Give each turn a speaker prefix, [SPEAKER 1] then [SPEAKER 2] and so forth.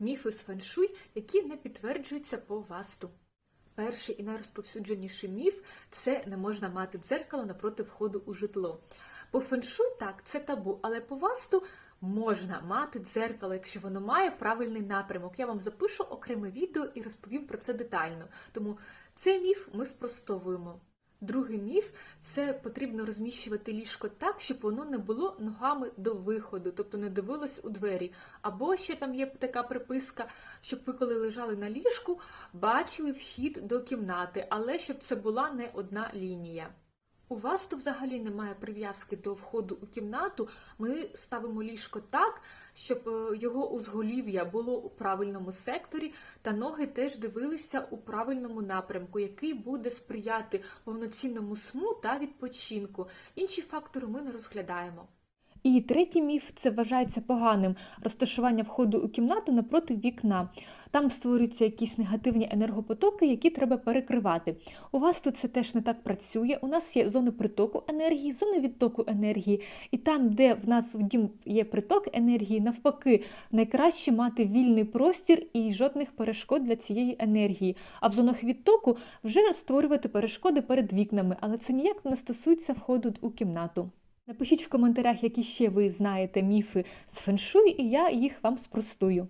[SPEAKER 1] Міфи з феншуй, які не підтверджуються по васту. Перший і найрозповсюдженіший міф це не можна мати дзеркало напроти входу у житло. По феншуй так, це табу, але по васту можна мати дзеркало, якщо воно має правильний напрямок. Я вам запишу окреме відео і розповім про це детально. Тому цей міф ми спростовуємо. Другий міф це потрібно розміщувати ліжко так, щоб воно не було ногами до виходу, тобто не дивилось у двері. Або ще там є така приписка, щоб ви, коли лежали на ліжку, бачили вхід до кімнати, але щоб це була не одна лінія. У вас то взагалі немає прив'язки до входу у кімнату. Ми ставимо ліжко так, щоб е, його узголів'я було у правильному секторі, та ноги теж дивилися у правильному напрямку, який буде сприяти повноцінному сну та відпочинку. Інші фактори ми не розглядаємо.
[SPEAKER 2] І третій міф це вважається поганим розташування входу у кімнату напроти вікна. Там створюються якісь негативні енергопотоки, які треба перекривати. У вас тут це теж не так працює. У нас є зони притоку енергії, зони відтоку енергії. І там, де в нас в дім є приток енергії, навпаки, найкраще мати вільний простір і жодних перешкод для цієї енергії. А в зонах відтоку вже створювати перешкоди перед вікнами, але це ніяк не стосується входу у кімнату. Напишіть в коментарях, які ще ви знаєте міфи з феншуй, і я їх вам спростую.